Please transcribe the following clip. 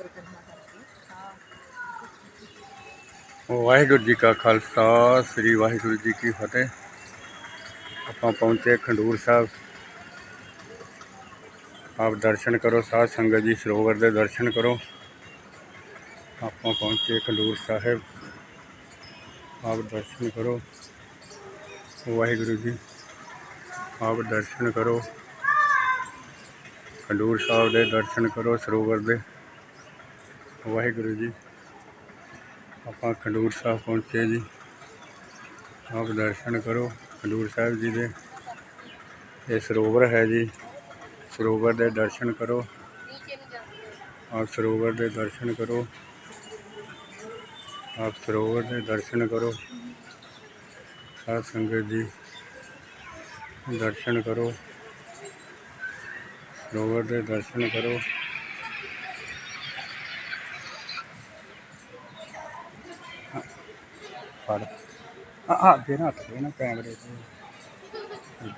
ਪਰਿਕਰਮਾ ਕਰਕੇ ਹਾਂ ਵਾਹਿਗੁਰੂ ਜੀ ਕਾ ਖਾਲਸਾ, ਸ੍ਰੀ ਵਾਹਿਗੁਰੂ ਜੀ ਕੀ ਫਤਿਹ। ਆਪਾਂ ਪਹੁੰਚੇ ਖੰਡੂਰ ਸਾਹਿਬ। ਆਪ ਦਰਸ਼ਨ ਕਰੋ, ਸਾਧ ਸੰਗਤ ਜੀ ਸਰੋਵਰ ਦੇ ਦਰਸ਼ਨ ਕਰੋ। ਆਪਾਂ ਪਹੁੰਚੇ ਖੰਡੂਰ ਸਾਹਿਬ। ਆਪ ਦਰਸ਼ਨ ਕਰੋ। ਵਾਹਿਗੁਰੂ ਜੀ, ਆਪ ਦਰਸ਼ਨ ਕਰੋ। ਖੰਡੂਰ ਸਾਹਿਬ ਦੇ ਦਰਸ਼ਨ ਕਰੋ, ਸਰੋਵਰ ਦੇ। ਵਾਹਿਗੁਰੂ ਜੀ। ਆਪਾਂ ਖੰਡੂਰ ਸਾਹਿਬ ਪਹੁੰਚੇ ਜੀ। ਆਪ ਦਰਸ਼ਨ ਕਰੋ ਖੰਡੂਰ ਸਾਹਿਬ ਜੀ ਦੇ। ਇਹ ਸਰੋਵਰ ਹੈ ਜੀ। ਸਰੋਵਰ ਦੇ ਦਰਸ਼ਨ ਕਰੋ। ਆਪ ਸਰੋਵਰ ਦੇ ਦਰਸ਼ਨ ਕਰੋ। ਆਪ ਸਰੋਵਰ ਦੇ ਦਰਸ਼ਨ ਕਰੋ। ਸਾਧ ਸੰਗਤ ਜੀ, ਦਰਸ਼ਨ ਕਰੋ। ਸਰੋਵਰ ਦੇ ਦਰਸ਼ਨ ਕਰੋ। ਫੜ। ਆ ਆ ਦੇ ਨਾ ਹੱਥ ਦੇ ਨਾ ਕੈਮਰੇ ਤੇ।